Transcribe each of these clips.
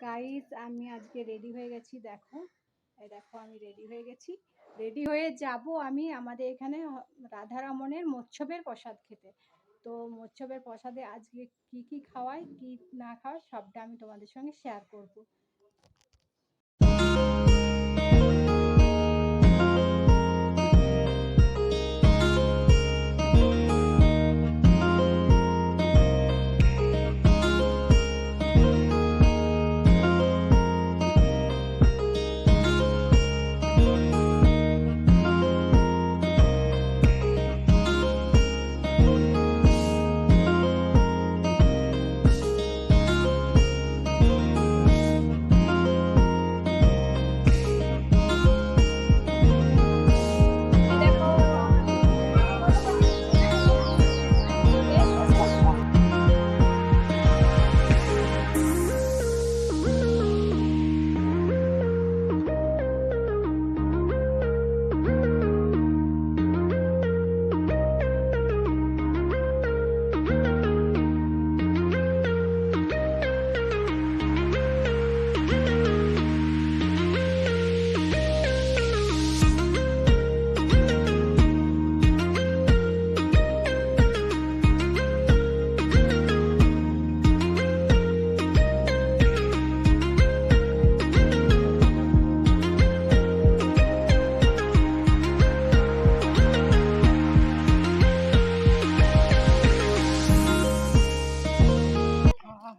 Guys আমি আজকে ready হয়ে গেছি, দেখো। এই দেখো, আমি রেডি হয়ে গেছি। রেডি হয়ে যাব আমি আমাদের এখানে রাধারমণের মৎসবের প্রসাদ খেতে। তো মৎসবের প্রসাদে আজকে কি কি খাওয়ায়, কি না খাওয়ায়, সবটা আমি তোমাদের সঙ্গে শেয়ার করব।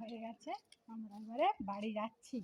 হয়ে গেছে। আমরা এবারে বাড়ি যাচ্ছি।